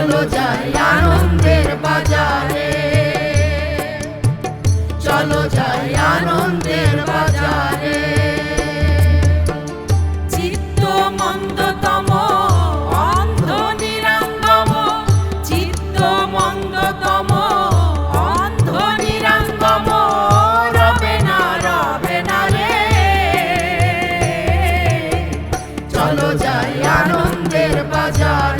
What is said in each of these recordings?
চলো যাই আনন্দের বাজারে। চলো যাই আনন্দের বাজারে। চিত্ত মন্দতম, অন্ধ নিরঙ্গম। চিত্ত মন্দতম, অন্ধ নিরঙ্গম। রবে না রবে না রে। চলো যাই আনন্দের বাজারে।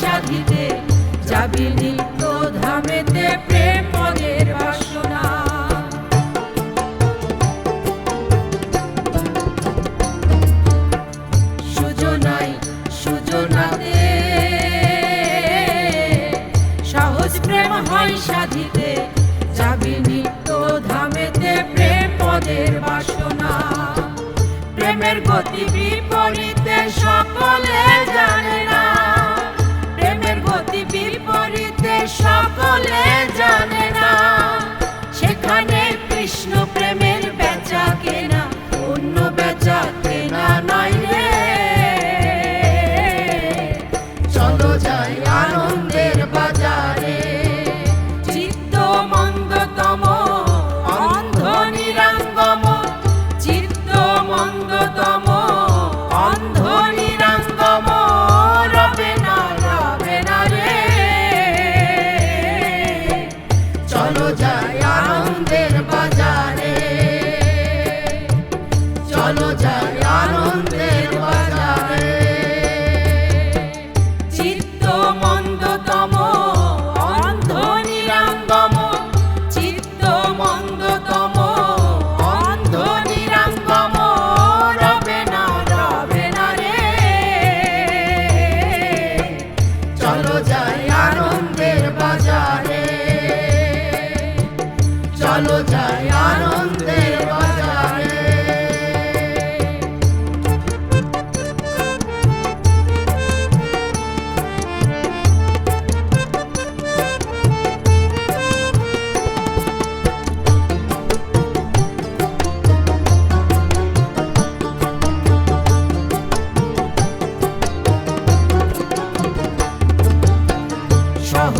সাধিতে যাবি নিত্য ধামেতে প্রেম পদের বাসনা। সুজনাই সুজনাতে, সহজ প্রেম হয় সাধিতে যাবি নিত্য ধামেতে প্রেম পদের বাসনা। প্রেমের গতি বিপরীতে সকলে জানে না সকলে জানে। চলো যাই আনন্দের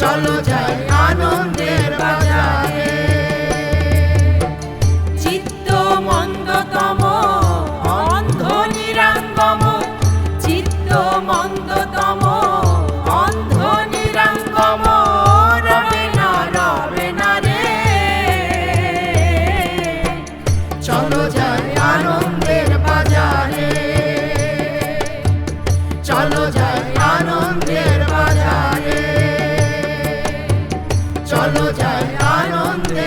চলো যাই আনন্দের যাই আনন্দের